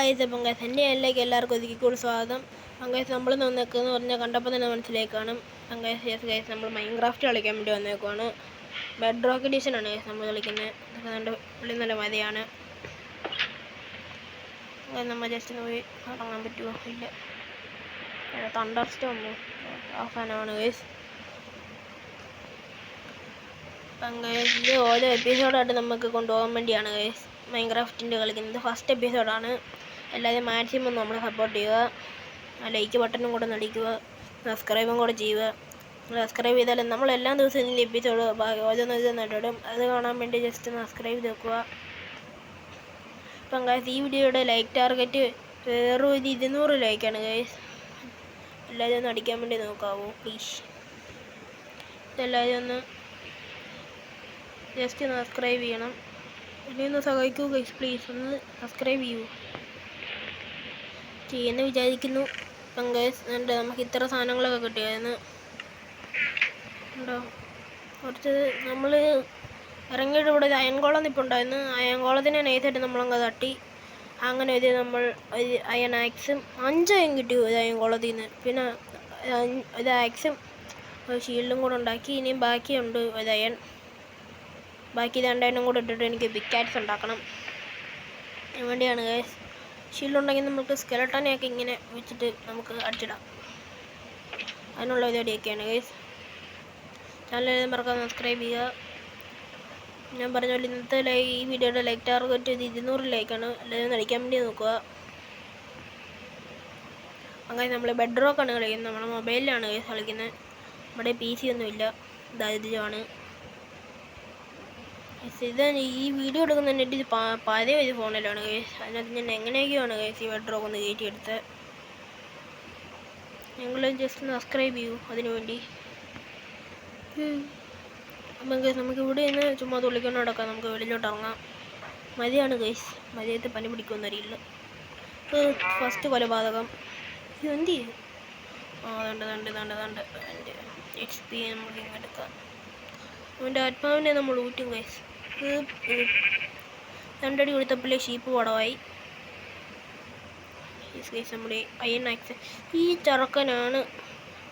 Guys അപ്പം guys എന്റെ എല്ലാവർക്കും ഒതുക്കിക്കൂടി സ്വാഗതം. അപ്പം ഗൈസ് നമ്മൾ വന്നേക്കെന്ന് പറഞ്ഞാൽ കണ്ടപ്പോൾ തന്നെ മനസ്സിലേക്ക് കാണും ഗൈസ് യെസ് ഗൈസ് നമ്മൾ മൈൻക്രാഫ്റ്റ് കളിക്കാൻ വേണ്ടി വന്നേക്കുവാണ്. ബെഡ് റോക്ക് എഡിഷനാണ് ഗൈസ് നമ്മൾ കളിക്കുന്നത്. ഇതൊക്കെ നല്ല പുള്ളി നല്ല മതിയാണ്. നമ്മൾ ജസ്റ്റ് ഒന്ന് പോയി ഇറങ്ങാൻ പറ്റുമോ? ഇല്ല. തണ്ടർ സ്റ്റോമോ അവസാനമാണ് ഗൈസ്. ഗൈസ് ഇത് ഓരോ എപ്പിസോഡായിട്ട് നമുക്ക് കൊണ്ടുപോകാൻ വേണ്ടിയാണ് ഗൈസ് മൈൻക്രാഫ്റ്റിന്റെ കളിക്കുന്നത്. ഫസ്റ്റ് എപ്പിസോഡാണ് എല്ലാവരും മാക്സിമം നമ്മളെ സപ്പോർട്ട് ചെയ്യുക. ലൈക്ക് ബട്ടണും കൂടെ നടിക്കുക. സബ്സ്ക്രൈബും കൂടെ ചെയ്യുക. സബ്സ്ക്രൈബ് ചെയ്താലും നമ്മൾ എല്ലാ ദിവസവും ഇതിന്റെ എപ്പിസോഡ് ഓരോന്ന് ഓരോന്നിടും അത് കാണാൻ വേണ്ടി ജസ്റ്റ് സബ്സ്ക്രൈബ് ചെയ്ത് വെക്കുക. ഗൈസ് ഈ വീഡിയോയുടെ ലൈക്ക് ടാർഗറ്റ് വേറെ ഒരു ഇരുന്നൂറ് ലൈക്കാണ് ഗൈസ് എല്ലാവരും ഒന്ന് അടിക്കാൻ വേണ്ടി നോക്കാവോ പ്ലീസ് ഇതെല്ലാവരും ഒന്ന് ജസ്റ്റ് സബ്സ്ക്രൈബ് ചെയ്യണം. എന്നെ ഒന്ന് സഹായിക്കൂ ഗൈസ് പ്ലീസ് ഒന്ന് സബ്സ്ക്രൈബ് ചെയ്യൂ. ചെയ്യുമെന്ന് വിചാരിക്കുന്നു. ഇപ്പം ഗൈസ് ഉണ്ട് നമുക്ക് ഇത്ര സാധനങ്ങളൊക്കെ കിട്ടിയായിരുന്നു ഉണ്ടോ കുറച്ച് നമ്മൾ ഇറങ്ങിയിട്ട് ഇവിടെ ഒരു അയൻകോളം നിൽപ്പുണ്ടായിരുന്നു അയൻകോളത്തിനെ നൈസായിട്ട് നമ്മളങ്ങ് തട്ടി. അങ്ങനെ ഒരു നമ്മൾ ഒരു അയൺ ആക്സും അഞ്ചയം കിട്ടി ഒരു അയൻകോളത്തിൽ നിന്ന് പിന്നെ ഒരു ആക്സും ഒരു ഷീൽഡും കൂടെ ഉണ്ടാക്കി. ഇനിയും ബാക്കിയുണ്ട് ഒരു അയൺ. ബാക്കി രണ്ടെണ്ണം കൂടെ ഇട്ടിട്ട് എനിക്ക് ബിക്കാറ്റ്സ് ഉണ്ടാക്കണം. വേണ്ടിയാണ് ഗൈസ് ഷീൽഡ് ഉണ്ടെങ്കിൽ നമുക്ക് സ്കെലട്ടനെയൊക്കെ ഇങ്ങനെ വെച്ചിട്ട് നമുക്ക് അടിച്ചിടാം. അതിനുള്ള പരിപാടിയൊക്കെയാണ് ഗൈസ് ചാനൽ മറക്കാൻ സബ്സ്ക്രൈബ് ചെയ്യുക. ഞാൻ പറഞ്ഞ പോലെ ഇന്നത്തെ ലൈ ഈ വീഡിയോയുടെ ലൈക്ക് ടാർഗറ്റ് ഒരു ഇരുന്നൂറ് ലൈക്കാണ് എല്ലാവരും നടിക്കാൻ വേണ്ടി നോക്കുക. അങ്ങനെ നമ്മൾ ബെഡ് റോക്കാണ് കളിക്കുന്നത്. നമ്മുടെ മൊബൈലിലാണ് കളിക്കുന്നത്. നമ്മുടെ പി സി ഒന്നുമില്ല. ദാരിദ്ര്യമാണ്. ഇത് ഈ വീഡിയോ എടുക്കുന്നതിനായിട്ട് ഇത് പ- പഴയ ഫോണിലാണ് കേസ് അതിനകത്ത് ഞാൻ എങ്ങനെയൊക്കെയാണ് കേസ് ഈ ബെഡ് റോക്ക് ഒന്ന് കയറ്റിയെടുത്ത്? നിങ്ങൾ ജസ്റ്റ് ഒന്ന് സബ്സ്ക്രൈബ് ചെയ്യൂ അതിനു വേണ്ടി. അപ്പം കേസ് നമുക്ക് ഇവിടെ നിന്ന് ചുമ്മാ തുള്ളിക്കൊണ്ട് നടക്കാം. നമുക്ക് വെളിയിലോട്ട് ഇറങ്ങാം. മതിയാണ് കേസ് മതിയത്ത് പനി പിടിക്കുമെന്ന് അറിയില്ല. ഫസ്റ്റ് കൊലപാതകം ഇത് എന്ത് ചെയ്യും? ആ ദണ്ട് ദണ്ട് ദണ്ട് ദണ്ട് എന്റെ നമുക്ക് എടുക്കാം. അവന്റെ ആത്മാവിനെ നമ്മൾ ഊറ്റും ഗൈസ് രണ്ടടി കൊടുത്തപ്പോൾ ഷീപ്പ് പടമായി നമ്മുടെ അയ്യൻ ആക്സ് ഈ ചെറുക്കനാണ്.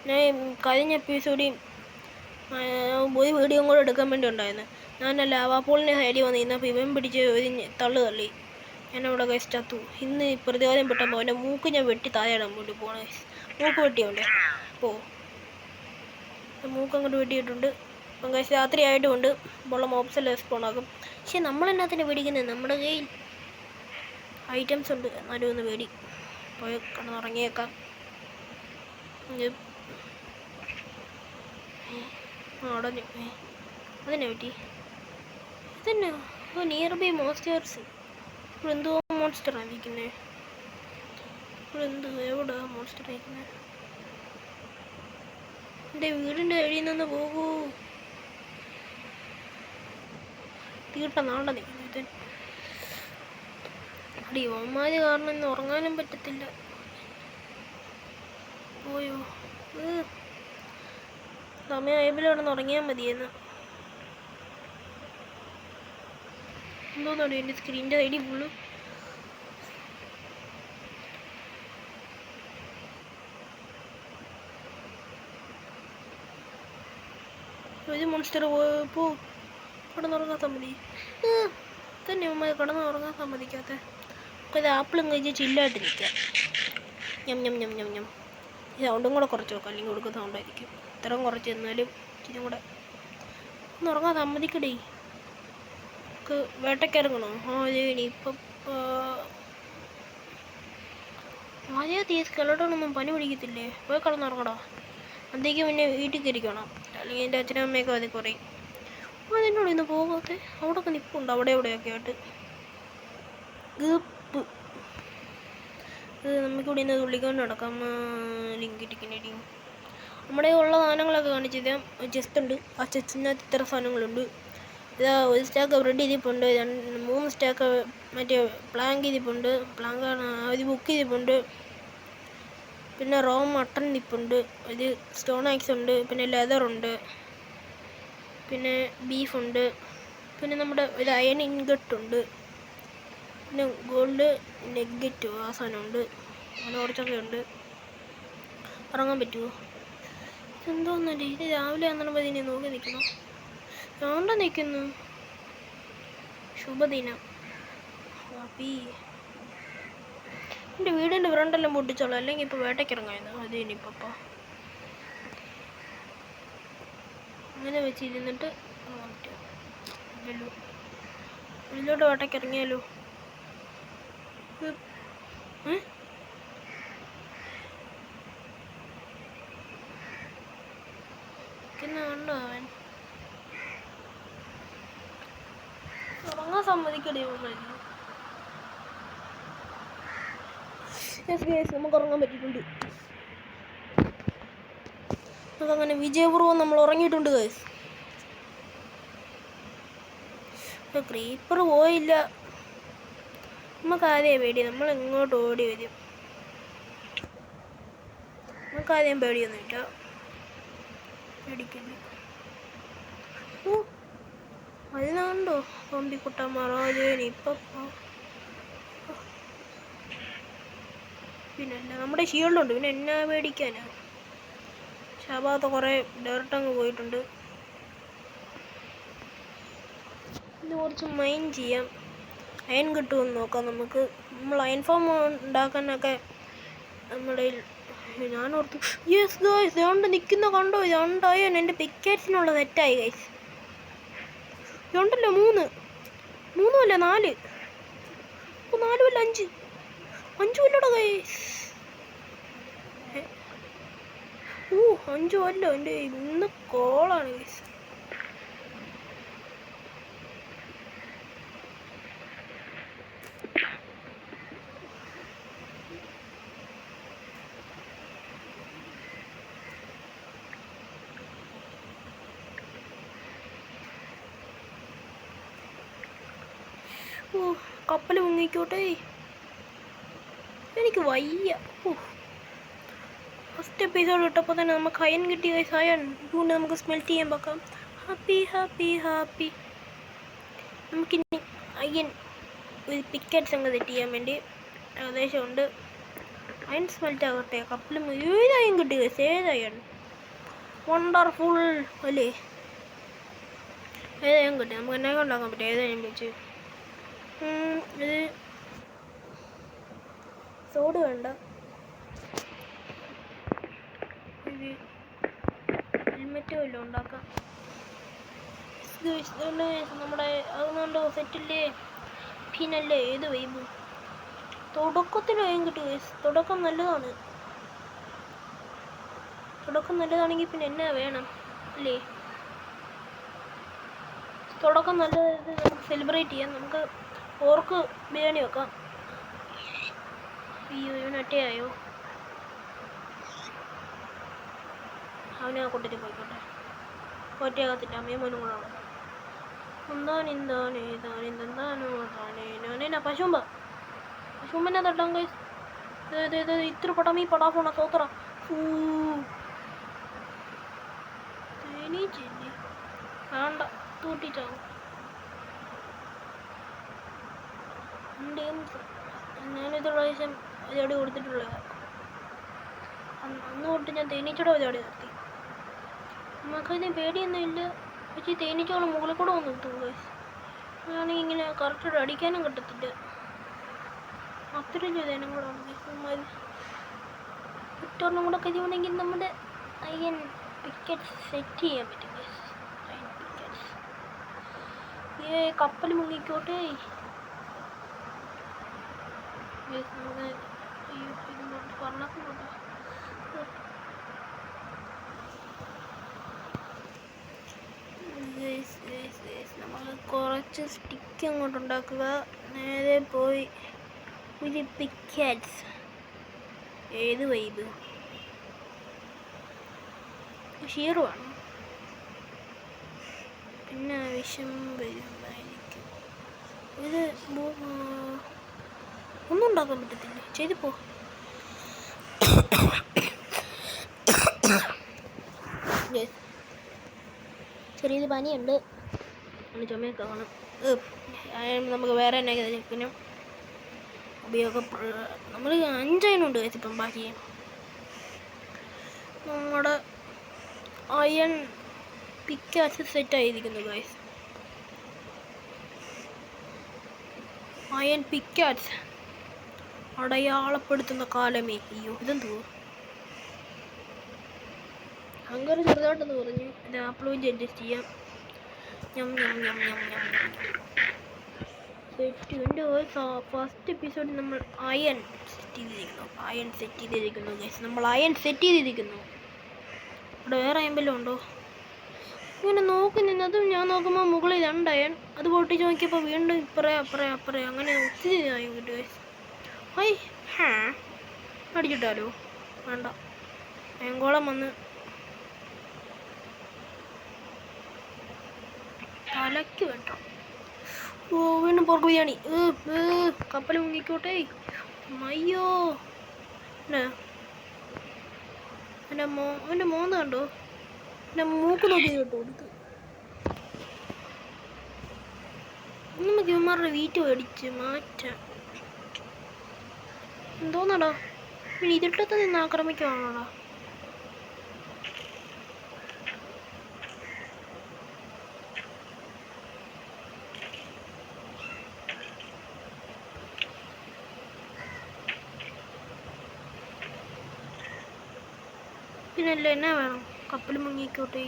ഞാൻ കഴിഞ്ഞ എപ്പിസോഡിൽ ഒരു വീഡിയോ കൂടെ എടുക്കാൻ വേണ്ടി ഉണ്ടായിരുന്നു ഞാൻ ലാവാപ്പോളിനെ ഹൈഡി വന്ന് ഇന്നപ്പോൾ ഇവൻ പിടിച്ച് ഒരു തള്ളു തള്ളി. ഞാൻ അവിടെ ഗൈസ് ചത്തു. ഇന്ന് ഈ പ്രതിരോധം പെട്ടപ്പോൾ അവന്റെ മൂക്ക് ഞാൻ വെട്ടി താഴെയിടാൻ വേണ്ടി പോകണം മൂക്ക് വെട്ടിയുണ്ട്. പോ. മൂക്ക് അങ്ങോട്ട് വെട്ടിയിട്ടുണ്ട്. അപ്പം കഴിച്ച് രാത്രി ആയിട്ടുമുണ്ട് ഉള്ള മോബ്സ് എല്ലാം സ്പോൺ ആകും പക്ഷെ നമ്മൾ എന്നാത്തിന് പേടിക്കുന്നത് നമ്മുടെ കയ്യിൽ ഐറ്റംസ് ഉണ്ട്. എന്നാലും ഒന്ന് പേടി. പോയി കിടന്നുറങ്ങിയേക്കാം. അതിനെ അടഞ്ഞു ഏ, അതെന്നെ പറ്റി. ഇതന്നെ നിയർ ബൈ മോസ്റ്റേഴ്സ് ഇവിടെ എന്തോ മോൺസ്റ്റർ ആയിരിക്കുന്നത് ഇവിടെ എന്ത് എവിടെ മോൺസ്റ്റർ ആയിരിക്കുന്നത് എന്റെ വീടിന്റെ അഴിയിൽ നിന്ന് പോകൂ. നാണ്ട നിൽക്കുന്നത് അടി ഓമാര് കാരണം ഇന്ന് ഉറങ്ങാനും പറ്റത്തില്ല. പോയോ? ഏ. സമയമായപ്പോൾ അവിടെ നിന്ന് ഉറങ്ങിയാൽ മതിയെന്ന്. എന്തോന്നാണ് എന്റെ സ്ക്രീനിന്റെ ഐഡി ഫുള്ള് ഒരു മോൺസ്റ്റർ പോ. കിടന്നുറങ്ങാൻ സമ്മതി തന്നെ ഉമ്മ കിടന്നുറങ്ങാൻ സമ്മതിക്കാത്ത. ഇത് ആപ്പിളും കഴിച്ച് ചില്ലായിട്ട് നിൽക്കുക. ഞം ഞം ഞം ഞം ഞം. ഈ സൗണ്ടും കൂടെ കുറച്ച് നോക്കാം അല്ലെങ്കിൽ കൊടുക്കുന്ന സൗണ്ടായിരിക്കും ഇത്രയും കുറച്ച് എന്നാലും ഇച്ചിരി കൂടെ ഒന്ന് ഉറങ്ങാൻ സമ്മതിക്കടേ. നമുക്ക് വേട്ടക്കിറങ്ങണോ ആ അതെ ഇനിയിപ്പം ആദ്യം തീസ് സ്കെലോട്ടൊന്നും പനി പിടിക്കത്തില്ലേ? പോയി കിടന്നുറങ്ങടാ. അന്തേക്ക് പിന്നെ വീട്ടിൽ കയറിക്കണം. അല്ലെങ്കിൽ എന്റെ അച്ഛനും അമ്മയൊക്കെ അത് കുറയും. അതിനോട് ഇന്ന് പോകാതെ അവിടെ ഒക്കെ നിൽപ്പുണ്ട് അവിടെ എവിടെയൊക്കെ ആയിട്ട്. ഗപ്പ്. ഇത് നമുക്കിവിടെ ഇന്ന് തുള്ളിക്കൊണ്ട് നടക്കാം. ലിങ്ക് ഇട്ടിക്കണേടി നമ്മുടെ ഉള്ള സാധനങ്ങളൊക്കെ കാണിച്ചത് ചെസ്റ്റ് ഉണ്ട്. ആ ചെസ്റ്റിനകത്ത് ഇത്ര സാധനങ്ങളുണ്ട്. ഇതാ ഒരു സ്റ്റാക്ക് ബ്രെഡ് ചെയ്തിപ്പുണ്ട് മൂന്ന് സ്റ്റാക്ക് മറ്റേ പ്ലാങ്ക് ചെയ്തിപ്പുണ്ട് പ്ലാങ്ക് ഇത് ബുക്ക് ചെയ്തിപ്പുണ്ട് പിന്നെ റോ മട്ടൺ നിപ്പുണ്ട് ഒരു സ്റ്റോൺ ആക്സ് ഉണ്ട്. പിന്നെ ലെതർ ഉണ്ട്. പിന്നെ ബീഫുണ്ട്. പിന്നെ നമ്മുടെ ഒരു അയൺ ഇൻഗട്ട് ഉണ്ട് പിന്നെ ഗോൾഡ് നെഗറ്റീവ് ആ സാധനമുണ്ട്. അങ്ങനെ കുറച്ചൊക്കെ ഉണ്ട് ഇറങ്ങാൻ പറ്റുമോ എന്തോന്നല്ലേ ഇത് രാവിലെ ആണെന്നുമ്പോൾ ഇതിനെ നോക്കി നിൽക്കണം ഞാണ്ട നിൽക്കുന്നു. ശുഭദിനം. എന്റെ വീടിന്റെ ഫ്രണ്ടെല്ലാം പൊട്ടിച്ചോളൂ. അല്ലെങ്കിൽ ഇപ്പോൾ വേട്ടയ്ക്ക് ഇറങ്ങായിരുന്നു അത് ഇനിയിപ്പോൾ അങ്ങനെ വെച്ചിരുന്നിട്ട് ഇരുന്നിട്ട് ഉള്ളിലോട്ട് ഓട്ടയ്ക്ക് ഇറങ്ങിയാലോ? കണ്ടോ അവൻ? ഉറങ്ങാൻ സമ്മതിക്കടേ നമുക്ക് ഉറങ്ങാൻ പറ്റിയിട്ടുണ്ട്. നമുക്കങ്ങനെ വിജയപൂർവം നമ്മൾ ഉറങ്ങിയിട്ടുണ്ട് ഇപ്പോൾ ക്രീപ്പർ പോയില്ല. നമുക്ക് ആദ്യം പേടി നമ്മൾ എങ്ങോട്ട് ഓടി വരും? നമുക്ക് ആദ്യം പേടിയൊന്നുമില്ല പേടിക്കില്ല ഓ അതിനാണ്ടോ? പമ്പിക്കുട്ട മറാജേനി ഇപ്പൊ പിന്നെ നമ്മുടെ ഷീൽഡുണ്ട് പിന്നെ എന്നാ പേടിക്കാനാ ഭാഗത്ത് കുറേ ഡയറക്റ്റ് അങ്ങ് പോയിട്ടുണ്ട്. ഇത് കുറച്ച് മൈൻ ചെയ്യാം. അയൺ കിട്ടുമെന്ന് നോക്കാം നമുക്ക്. നമ്മൾ അയൺ ഫോം ഉണ്ടാക്കാനൊക്കെ നമ്മുടെ ഞാൻ ഓർത്തു. യെസ് ഗൈസ് ഇതുകൊണ്ട് നിൽക്കുന്ന കണ്ടോ? ഇതുണ്ടായോ എന്റെ പിക്കേഴ്സിനുള്ള തെറ്റായി ഗൈസ് ഇതുണ്ടല്ലോ മൂന്ന്. മൂന്നുമല്ല നാല്. നാലുമല്ല അഞ്ച്. അഞ്ചും അല്ലടോ ഗൈസ് ഓ അഞ്ചും അല്ല എന്റെ ഇന്ന് കോളാണ് ഗൈസ് കപ്പൽ മുങ്ങിക്കോട്ടെ. എനിക്ക് വയ്യ. ഓ ഫസ്റ്റ് എപ്പിസോഡ് ഇട്ടപ്പോൾ തന്നെ നമുക്ക് അയൺ കിട്ടിയ guys, അയൺ ഇതുകൊണ്ട് നമുക്ക് സ്മെൽറ്റ് ചെയ്യാൻ വെക്കാം. ഹാപ്പി ഹാപ്പി ഹാപ്പി നമുക്കിനി അയൺ ഒരു പിക്കറ്റ് സംഘം സെറ്റ് ചെയ്യാൻ വേണ്ടി ഏകദേശം ഉണ്ട് അയൺ സ്മെൽറ്റ് ആകട്ടെ കപ്പിലും ഏത് അയൺ കിട്ടി guys? ഏത് അയൺ? വണ്ടർഫുൾ അല്ലേ? ഏതായാലും കിട്ടി? നമുക്ക് എന്നെ ഉണ്ടാക്കാൻ പറ്റും ഏതായാലും വെച്ച്? ഇത് സോഡ് വേണ്ട. ഹെൽമെറ്റ് വല്ലതും ഉണ്ടാക്കാം. നമ്മുടെ അതുകൊണ്ട് സെറ്റില്ലേ പിന്നല്ലേ ഏത് വൈബ് തുടക്കത്തിൽ വേഗം കിട്ടും. തുടക്കം നല്ലതാണ്. തുടക്കം നല്ലതാണെങ്കിൽ പിന്നെ എന്നാ വേണം? അല്ലേ? തുടക്കം നല്ലതായത് നമുക്ക് സെലിബ്രേറ്റ് ചെയ്യാം. നമുക്ക് ഓർക്ക് ബിരിയാണി വെക്കാം. അയ്യോ ഇവന് അവനെ കൂട്ടത്തിൽ പോയിക്കോട്ടെ. പോറ്റിയാകത്തില്ല അമ്മയും മോനും കൂടെ ഞാനേനാ പശുമ്പ. പശുമ്പനെ തട്ടാൻ കൈ ഇത്ര പടം ഈ പടാ പോണ സോത്ര. വേണ്ട തൂട്ടിച്ചാവും. ഞാനിത് പ്രാവശ്യം പരിപാടി കൊടുത്തിട്ടുള്ളത്. അന്ന് തൊട്ട് ഞാൻ തേനീച്ചയുടെ പരിപാടി നിർത്തി നമുക്കതിന് പേടിയൊന്നും ഇല്ല. പക്ഷേ തേനീച്ചകളും മുകളിൽ കൂടെ വന്ന് ഞാനാണെങ്കിൽ ഇങ്ങനെ കറക്റ്റായിട്ട് അടിക്കാനും കിട്ടത്തില്ല. അത്രയും ചെയ്തേനും കൂടെ ഉണ്ട് കൂടെ കഴിയുവാണെങ്കിൽ നമ്മുടെ അയ്യൻ പിക്കറ്റ് സെറ്റ് ചെയ്യാൻ പറ്റും. ഏ കപ്പൽ മുങ്ങിക്കോട്ടെ. Guys, നമുക്ക് അയ്യോ ഇതുകൊണ്ട് പറഞ്ഞപ്പോട്ടെ നമ്മൾ കുറച്ച് സ്റ്റിക്ക് അങ്ങോട്ട് ഉണ്ടാക്കുക. നേരെ പോയി ഒരു പിക്കാറ്റ്സ് ഏത് വൈബ് ഷീറു പിന്നെ ആവശ്യം വരുമായിരിക്കും. ഇത് ഒന്നും ഉണ്ടാക്കാൻ പറ്റത്തില്ല. ചെയ്തു പോ. ചെറിയൊരു പനിയുണ്ട്. അതിന് ചുമയൊക്കെ കാണും. നമുക്ക് വേറെ തന്നെ പിന്നെ ഉപയോഗം നമ്മൾ അഞ്ചതിനുണ്ട് ഗൈസ് ഇപ്പം ബാക്കി. നമ്മുടെ അയൺ പിക്കാസ് സെറ്റ് ആയിരിക്കുന്നു ഗൈസ് അയൺ പിക്കാസ് അടയാളപ്പെടുത്തുന്ന കാലമേ. അയ്യോ ഇതെന്തോ അങ്ങനെ ചെറുതായിട്ടൊന്ന് പറഞ്ഞു ഇത് വെച്ച് അഡ്ജസ്റ്റ് ചെയ്യാം. ഞം ഞം ഞം ഞം ഞം സെറ്റിന്റെ ഫസ്റ്റ് എപ്പിസോഡ് നമ്മൾ അയൺ സെറ്റ് ചെയ്തിരിക്കുന്നു. അയൺ സെറ്റ് ചെയ്തിരിക്കുന്നു ഗൈസ് നമ്മൾ അയൺ സെറ്റ് ചെയ്തിരിക്കുന്നു. ഇവിടെ വേറെ അയമ്പലം ഉണ്ടോ? ഇങ്ങനെ നോക്കി നിന്നതും ഞാൻ നോക്കുമ്പോൾ മുകളിൽ രണ്ട് അയൺ അത് പൊട്ടിച്ച് നോക്കിയപ്പോൾ വീണ്ടും ഇപ്പറേ അപ്പറേ അപ്പറേ. അങ്ങനെ ഒത്തിരി അയൺ കിട്ടി ഗൈസ് ഹൈ ഹാ. അടിച്ചിട്ടാലോ? വേണ്ട. അയങ്കോളം വന്ന് തലയ്ക്ക് വേണ്ട. ഓ വീണ്ടും പോർക്ക് ബിരിയാണി. കപ്പൽ മുങ്ങിക്കോട്ടെ. അയ്യോ എന്റെ മോ എന്റെ മോന്ന് കണ്ടോ? എന്റെ മൂക്ക് നോക്കി കേട്ടോ കൊടുത്ത് നമുക്ക് ഇവന്മാരുടെ വീറ്റ് മേടിച്ച് മാറ്റാം എന്തോന്നടാ? പിന്നെ ഇതിട്ടത്തെ നിന്ന് ആക്രമിക്കുവാണോടാ? പിന്നല്ലേ എന്നാ വേണം? കപ്പൽ മുങ്ങിക്കോട്ടെ.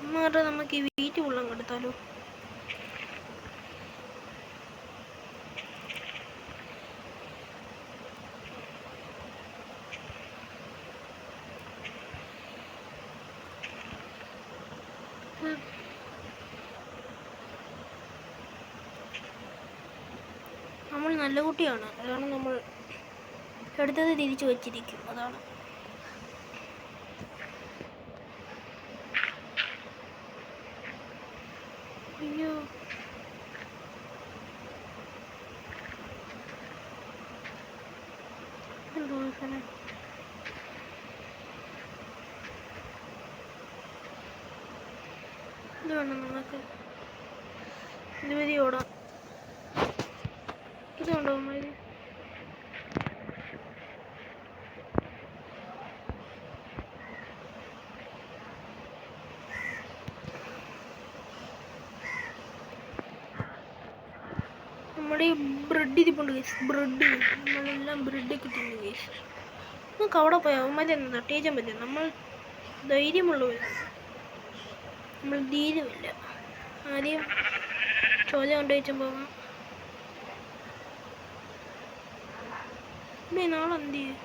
അമ്മാരുടെ നമുക്ക് ഈ വീറ്റ് വെള്ളം കെടുത്താലോ. നമ്മൾ നല്ല കുട്ടിയാണ്. അതാണ് നമ്മൾ എടുത്തത് തിരിച്ചു വച്ചിരിക്കും. അതാണ്. അയ്യോ എന്തോ സാധനം ഇത് വേണം നമുക്ക്. ഇതുവരെ ഓടാം. നമ്മുടെ ബ്രെഡ് ഇതിപ്പുണ്ട് ഗൈസ് ബ്രെഡ് നമ്മളെല്ലാം ബ്രെഡ് കിട്ടുന്നു ഗൈസ് നമുക്ക് അവിടെ പോയാൽ അവന്മാരെ ഒന്ന് തട്ടേജാൻ പറ്റും നമ്മൾ ധൈര്യമുള്ളവരാണ് നമ്മൾ ധീരമില്ല ആദ്യം ചോദ്യം കൊണ്ട് വെച്ചാൽ പോകാം ഇവിടെ നാളെ എന്ത് ചെയ്യും?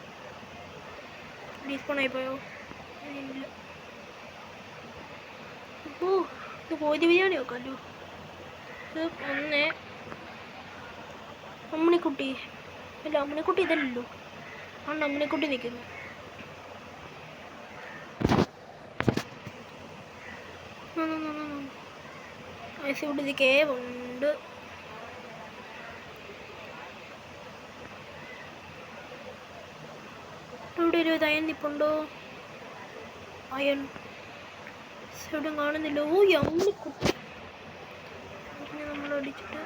ഡീസ്പോണായി ആയിപ്പോയോ ഇല്ല. ഇപ്പോൾ ഇത് പോയി ബിരിയാണി വെക്കാമല്ലോ ഒന്ന് അമ്മണിക്കുട്ടി. അല്ല അമ്മണിക്കുട്ടി ഇതല്ലല്ലോ. ആണ് അമ്മണിക്കുട്ടി നിൽക്കുന്നു ഐസ് ഇവിടെ ഇത് കേവ് ഉണ്ട്. ഇവിടെ ഒരു അയൺ നിപ്പുണ്ടോ? അയൺ. ഇവിടെ കാണുന്നില്ല. ഓ അതിനെ നമ്മൾ അടിച്ചിട്ട്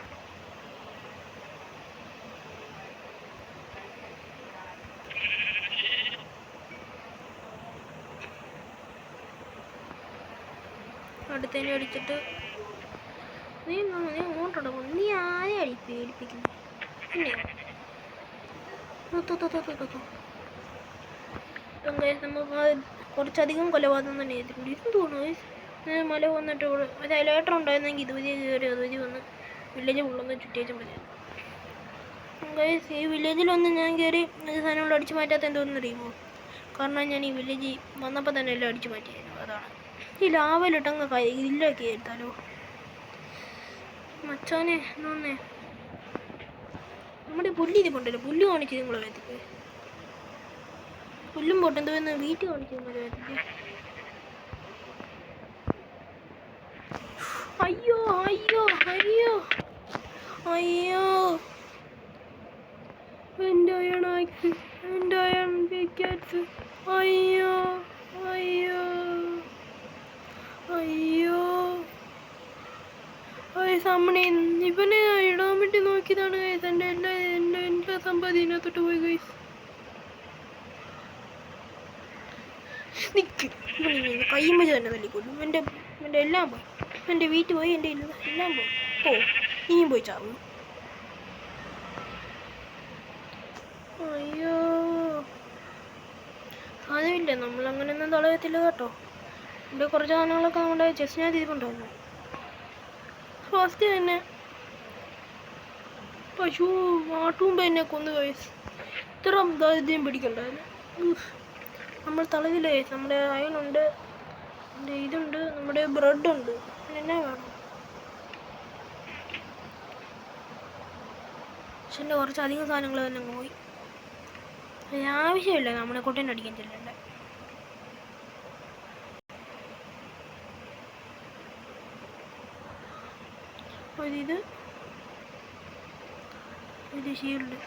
അടുത്തതിനെ അടിച്ചിട്ട് നീ നീ അങ്ങോട്ടോടെ പോ നീ ആരെ അടി പേടിപ്പിക്കുന്നു? കുറച്ചധികം കൊലപാതകം തന്നെ ചെയ്തിട്ടുണ്ട്. ഇത്? തോന്നുന്നു മല വന്നിട്ട് ഇവിടെ ഒരു അലേട്ടർ ഉണ്ടായിരുന്നെങ്കിൽ ഇതുവരെ കയറി അതുവരെ വന്ന് വില്ലേജ് ഉള്ളൊന്ന് ചുറ്റിയേച്ചും പറയാം ഈ ഈ വില്ലേജിലൊന്നും ഞാൻ കയറി ഈ സാധനങ്ങൾ അടിച്ചു മാറ്റാത്ത എന്തോന്നറിയുമോ കാരണം ഞാൻ ഈ വില്ലേജ് വന്നപ്പോൾ തന്നെ എല്ലാം അടിച്ചു മാറ്റിയായിരുന്നു. അതാണ്. ഈ ലാവലിട്ടങ്ങ് കയ്യിലൊക്കെ എടുത്താലോ മച്ചാനെ എന്നൊന്നേ നമ്മുടെ പുല്ല് ഇരിപ്പുണ്ടല്ലോ പുല്ല് കാണിച്ചു നിങ്ങളെ വേദത്തിൽ പുല്ലും പൊട്ടെന്തോ എന്ന് വീട്ടിൽ കാണിച്ചു നിങ്ങളെ വേദത്തിൽ അയ്യോ അയ്യോ അയ്യോ. അയ്യോ. എന്റെ അയണാക്കി എന്റെ അയൺ അയ്യോ. അമ്മനെ ഇവനെ ഇടാൻ വേണ്ടി നോക്കിയതാണ് ഗൈസ് എല്ലാ എന്റെ എല്ലാ സമ്പാദ്യം ഇതിനകത്തോട്ട് പോയി ഗൈസ് നിക്ക്. കയ്യും വെച്ച് തന്നെ തല്ലിക്കൊല്ലും. എന്റെ എന്റെ എല്ലാം പോയി. എന്റെ വീട്ടിൽ പോയി എന്റെ എല്ലാം പോയി. പോ. ഇനിയും പോയി ചാവും. അയ്യോ. സാധനമില്ല നമ്മൾ അങ്ങനെയൊന്നും തളയത്തില്ല കേട്ടോ. ഇവിടെ കുറച്ച് സാധനങ്ങളൊക്കെ നമ്മുടെ ഞാൻ ഇരിപ്പുണ്ടായിരുന്നു. ഫസ്റ്റ് തന്നെ. പശു ആട്ടുമ്പ എന്നെ കൊന്നു കഴിച്ചു ഇത്ര ദാരിദ്ര്യം പിടിക്കണ്ടായിരുന്നു. നമ്മൾ തളവില്ല നമ്മുടെ അയണുണ്ട് നമ്മുടെ ഇതുണ്ട് നമ്മുടെ ബ്രെഡ് ഉണ്ട് പിന്നെ എന്നാ വേണം? പക്ഷെ എന്റെ കുറച്ചധികം സാധനങ്ങൾ തന്നെ പോയി. ആവശ്യമില്ല. നമ്മളെ കൊട്ടേനെ അടിക്കാൻ ചെല്ലണ്ട? ഒരു ഇത് ഒരു ഷീൽഡ്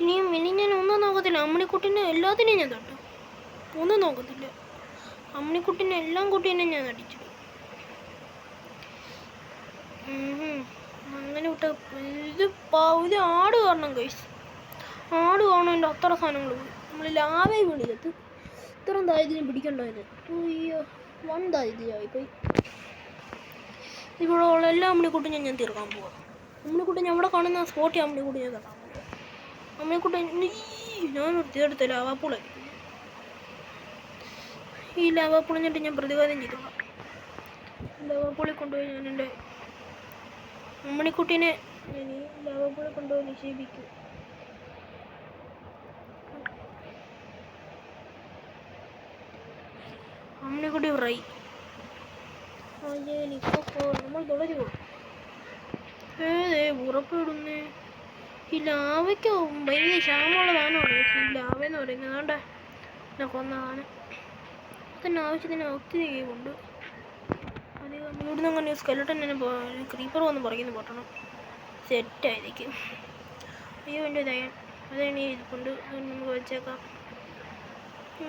ഇനിയും ഇനി ഞാൻ ഒന്നും നോക്കത്തില്ല. അമ്മണിക്കുട്ടിനെ എല്ലാത്തിനെയും ഞാൻ തട്ടു. ഒന്നും നോക്കത്തില്ല. അമ്മണിക്കുട്ടിനെ എല്ലാം കുട്ടീനെ ഞാൻ ഉം. അങ്ങനെ വിട്ട ഇത് ഇത് ആട് കാരണം കഴിച്ചു ആട് കാണും എന്റെ അത്ര സാധനങ്ങൾ നമ്മൾ ലാവേ വിളിച്ചത് ഇത്രയും ദാരിദ്ര്യം പിടിക്കണ്ടായത് അയ്യോ വൺ ദാരിദ്ര്യമായി പോയി. ഇവിടെ ഉള്ള എല്ലാ അമ്മണിക്കുട്ടും ഞാൻ ഞാൻ തീർക്കാൻ പോവാം. അമ്മണിക്കുട്ടൻ ഞാൻ അവിടെ കാണുന്ന സ്പോട്ടി അമ്മണിക്കുട്ടി ഞാൻ തട്ടാൻ പോവാം. അമ്മണിക്കുട്ടൻ ഞാൻ വൃത്തിയെടുത്ത ലാവാപ്പുള ഈ ലാവാപ്പുളഞ്ഞിട്ട് ഞാൻ പ്രതികാരം ചെയ്തോളാം ലാവാപ്പുളി കൊണ്ടുപോയി ഞാൻ എന്റെ അമ്മണിക്കുട്ടീനെ ഞാൻ ഈ ലാവാപ്പുളി കൊണ്ടുപോയി നിക്ഷേപിക്കും. അമ്മണിക്കുട്ടി ഫ്രൈ നമ്മൾ തുടരുമോ ഏതേ? ഉറപ്പിടുന്നേ. ഈ ലാവയ്ക്ക് ഭയങ്കര ക്ഷാമമുള്ള ഈ ലാവ എന്ന് പറയുന്നത് വേണ്ട എന്നെ കൊന്നതാണ് തന്നെ ആവശ്യത്തിന് ഒത്തിരി ഉണ്ട്. അത് ഇവിടുന്ന് അങ്ങനെ സ്കെലട്ടൻ തന്നെ ക്രീപ്പർ വന്ന് പറയുന്നു പൊട്ടണം. സെറ്റായിരിക്കും അയ്യോ എന്റെ ദയൻ. അതാണ് ഈ ഇതുകൊണ്ട് നമുക്ക് വെച്ചേക്കാം.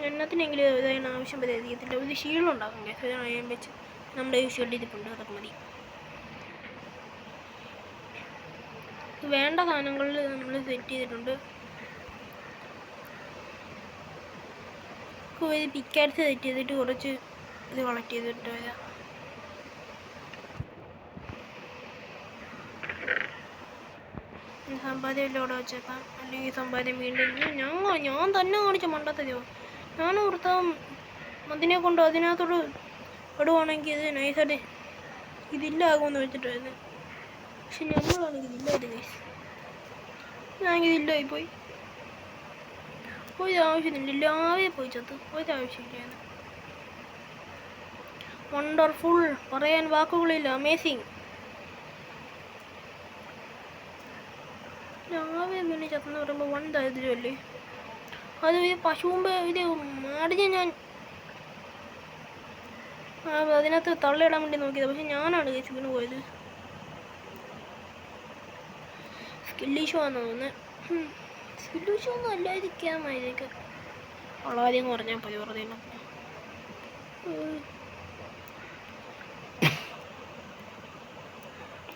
എണ്ണത്തിനെങ്കിലും ഇതായ ആവശ്യം വരാതിരിക്കത്തില്ല ഒരു ശീലം ഉണ്ടാക്കും കേസ് അയൺ വെച്ച് നമ്മുടെ യൂസ് ചെയ്തിട്ടുണ്ട് അതൊക്കെ മതി. വേണ്ട സാധനങ്ങളിൽ നമ്മൾ സെറ്റ് ചെയ്തിട്ടുണ്ട്. ഒരു സെറ്റ് ചെയ്തിട്ട് കുറച്ച് ഇത് കളക്ട് ചെയ്തിട്ട് വരാം. സമ്പാദ്യം എല്ലാം ഇവിടെ വെച്ചേക്കാം. അല്ലെങ്കിൽ സമ്പാദ്യം വീണ്ടും ഞാൻ ഞാൻ തന്നെ കാണിച്ച മണ്ടത്തരോ? ഞാൻ ഓർത്താം അതിനെ കൊണ്ട് അതിനകത്തോട് ഇടുവാണെങ്കിൽ ഇത് നൈസായിട്ട് ഇതില്ലാകുമെന്ന് വെച്ചിട്ടായിരുന്നു. പക്ഷെ ഞങ്ങളാണെങ്കിൽ ഇതില്ലായിരുന്നു ഗൈസ് ഞാൻ ഇതില്ലായി പോയി ഒരു ആവശ്യമില്ല ലാവേ പോയി ചത്ത്. ഒരു ആവശ്യമില്ലായിരുന്നു. വണ്ടർഫുൾ പറയാൻ വാക്കുകളില്ല. അമേസിങ് രാവിലെ പിന്നെ ചത്തെന്ന് പറയുമ്പോൾ വൺ ദാരിദ്ര്യമല്ലേ? അത് ഈ പശുവുമ്പ് ഇത് മാടിഞ്ഞ് ഞാൻ അതിനകത്ത് തള്ളിയിടാൻ വേണ്ടി നോക്കിയത്. പക്ഷെ ഞാനാണ് കേസ് വീണ് പോയത്. സ്കിൽ ഇഷ്യൂ ആണെന്ന് തോന്നുന്നത് സ്കിൽ ഇഷ്യൂ ഒന്നും അല്ലാതിരിക്കാമായിരിക്കും വളരെയധികം കുറഞ്ഞാൽ മതി വെറുതെ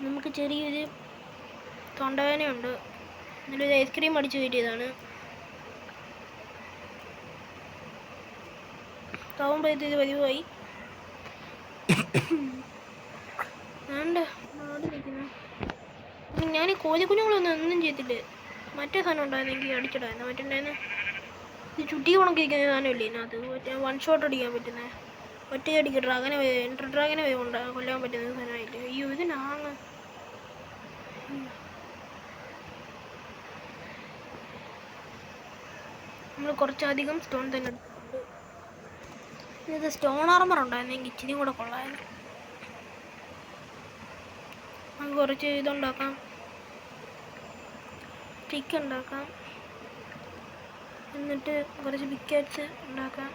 നമുക്ക് ചെറിയൊരു തൊണ്ടവേനയുണ്ട് എന്നിട്ടൊരു ഐസ്ക്രീം അടിച്ച് കയറ്റിയതാണ് താവുമ്പോഴത്തേക്ക് പതിവായി. ഞാൻ ഈ കോഴിക്കുഞ്ഞുങ്ങളൊന്നും ഒന്നും ചെയ്തില്ല മറ്റേ സാധനം ഉണ്ടായിരുന്നെങ്കിൽ അടിച്ചിടായിരുന്നു. മറ്റുണ്ടായിരുന്നു? ഇത് ചുറ്റി സാധനം സാധനമില്ലേ ഇതിനകത്ത്? മറ്റേ വൺ ഷോട്ട് അടിക്കാൻ പറ്റുന്നത് ഒറ്റ അടിക്ക്. ഡ്രാഗനെ എന്റർ ഡ്രാഗനെ കൊല്ലാൻ പറ്റുന്ന സാധനമായില്ലേ? അയ്യോ ഇതിനാണ്. നമ്മൾ കുറച്ചധികം സ്റ്റോൺ തന്നെ ഇത് സ്റ്റോൺ ആർമർ ഉണ്ടായിരുന്നെങ്കിൽ ഇച്ചിരി കൂടെ കൊള്ളായിരുന്നു നമുക്ക് കുറച്ച് ഇതുണ്ടാക്കാം. സ്റ്റിക്ക് ഉണ്ടാക്കാം. എന്നിട്ട് കുറച്ച് ബിക്കറ്റ്സ് ഉണ്ടാക്കാം.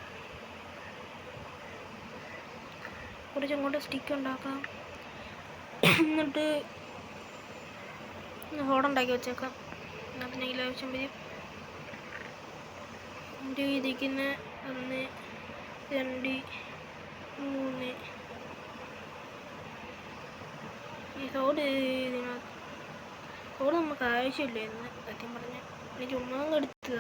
കുറച്ച് അങ്ങോട്ട് സ്റ്റിക്ക് ഉണ്ടാക്കാം. എന്നിട്ട് ഹോടുണ്ടാക്കി വെച്ചേക്കാം. എന്നാൽ പിന്നെ ആവശ്യം വരും. എന്റെ ഇരിക്കുന്ന ഒന്ന് രണ്ട് മൂന്ന് ഈ സോഡ് ഇതിനകത്ത് സോഡ് നമുക്ക് ആവശ്യമില്ലായിരുന്നു സത്യം പറഞ്ഞ. എനിക്ക് ചുമ്മാ എടുത്തത്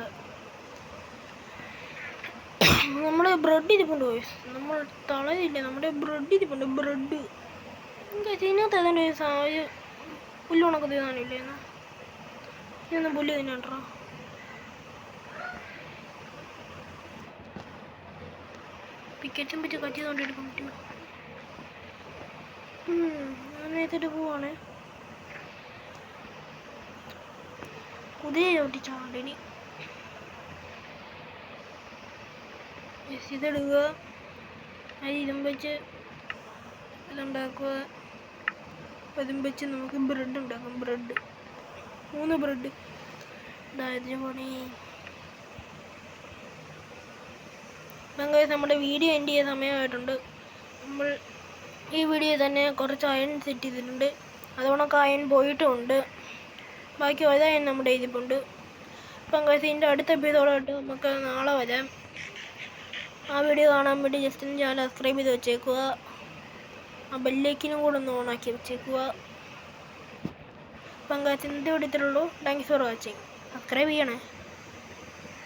നമ്മുടെ ബ്രെഡ് ഇരിപ്പുണ്ട്? നമ്മൾ തളയില്ല. നമ്മുടെ ബ്രെഡ് ഇരിപ്പുണ്ട്. ബ്രെഡ് ഇതിനകത്ത് ഏതാണ്ട് ഒരു സാ- ഒരു പുല്ല് ഉണക്കത്തെ സാധനമില്ലേന്ന് ഇതൊന്നും പുല്ല് തിന്നട്ടോ പിക്കറ്റും പറ്റി കത്തി കൊണ്ടെടുക്കാൻ പറ്റുമോ? അങ്ങനത്തെ പോവാണ്. കുതിര ചവിട്ടി ചാടിനി. ഇതെടുക്കുക. ഇതും വെച്ച് ഇതുണ്ടാക്കുക അതും വെച്ച് നമുക്ക് ബ്രെഡ് ഉണ്ടാക്കാം. ബ്രെഡ്. മൂന്ന് ബ്രെഡ്. ദാരിദ്ര്യ പണി. Guys, നമ്മുടെ വീഡിയോ എൻഡ് ചെയ്യുന്ന സമയമായിട്ടുണ്ട്. നമ്മൾ ഈ വീഡിയോ തന്നെ കുറച്ച് അയൺ സെറ്റ് ചെയ്തിട്ടുണ്ട്. അതുകൊണ്ടൊക്കെ അയൺ പോയിട്ടുമുണ്ട് ബാക്കി അയൺ നമ്മുടെ ഇതിപ്പുണ്ട്. അപ്പം ഇതിന്റെ അടുത്ത എപ്പിസോഡായിട്ട് നമുക്ക് നാളെ വരാം. ആ വീഡിയോ കാണാൻ വേണ്ടി ജസ്റ്റ് ചാനൽ സബ്സ്ക്രൈബ് ചെയ്ത് വെച്ചേക്കുക. ആ ബെല്ലേക്കിനും കൂടെ ഒന്ന് ഓണാക്കി വെച്ചേക്കുക. അപ്പം കഴിച്ച് ഇന്നത്തെ ഇത്രയുള്ളൂ താങ്ക്സ് ഫോർ വാച്ചിങ് സബ്സ്ക്രൈബ് ചെയ്യണേ.